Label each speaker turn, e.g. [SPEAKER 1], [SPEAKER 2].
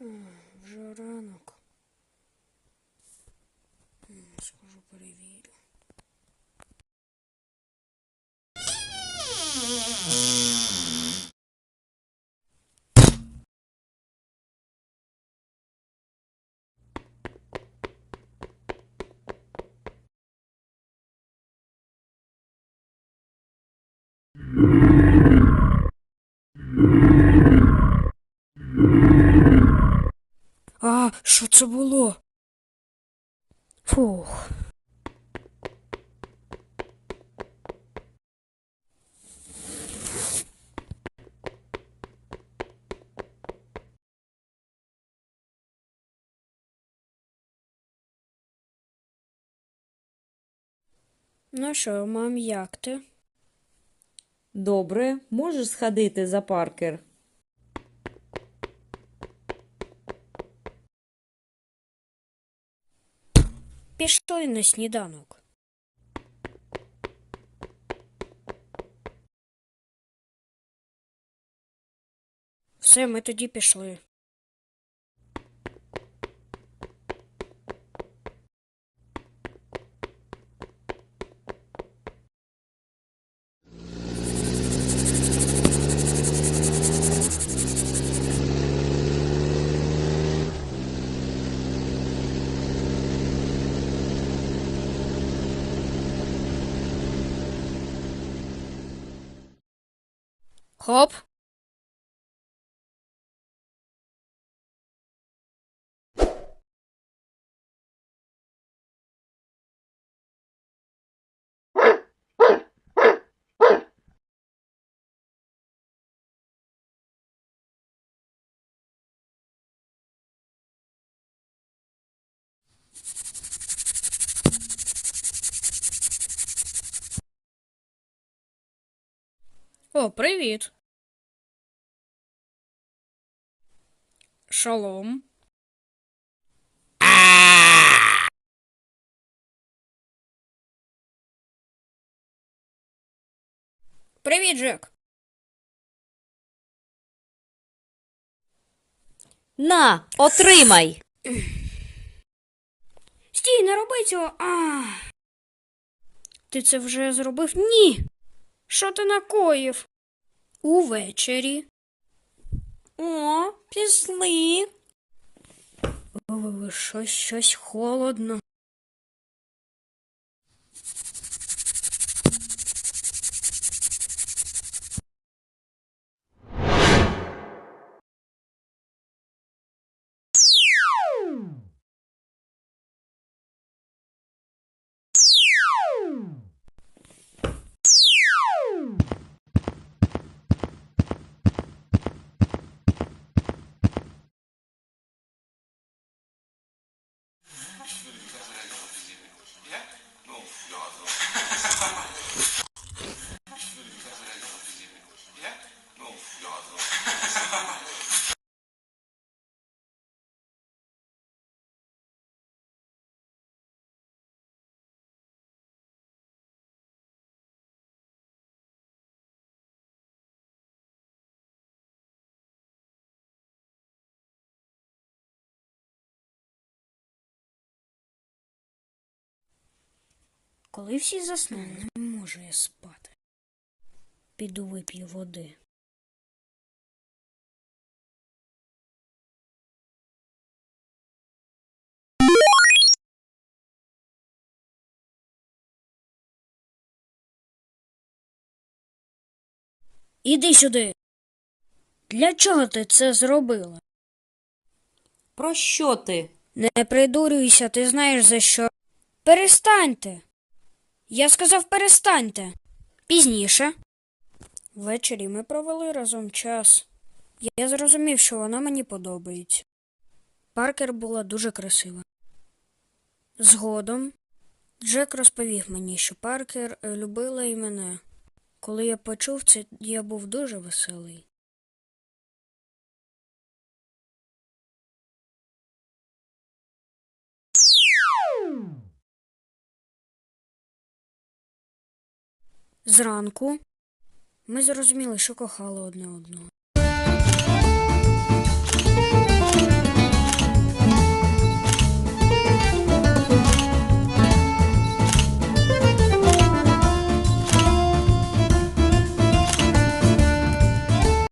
[SPEAKER 1] Вже ранок. Скажу перевірю. А, що це було? Фух. Ну що, мам, як ти?
[SPEAKER 2] Добре, можеш сходити за паркер?
[SPEAKER 1] Пішли на сніданок. Все, ми тоді пішли. Hop. О, привіт. Шалом. Привіт, Джек.
[SPEAKER 2] На, отримай!
[SPEAKER 1] Стій, не роби цього. А. Ти це вже зробив? Ні. Що ти накоїв? Увечері. О, пішли. О, щось, щось холодно. Коли всі заснули, не можу я спати. Піду вип'ю води. Іди сюди. Для чого ти це зробила?
[SPEAKER 2] Про що ти?
[SPEAKER 1] Не придурюйся, ти знаєш за що. Перестаньте. Я сказав перестаньте. Пізніше. Ввечері ми провели разом час. Я зрозумів, що вона мені подобається. Паркер була дуже красива. Згодом Джек розповів мені, що Паркер е, любила і мене. Коли я почув це, я був дуже веселий. Зранку ми зрозуміли, що кохали одне одного.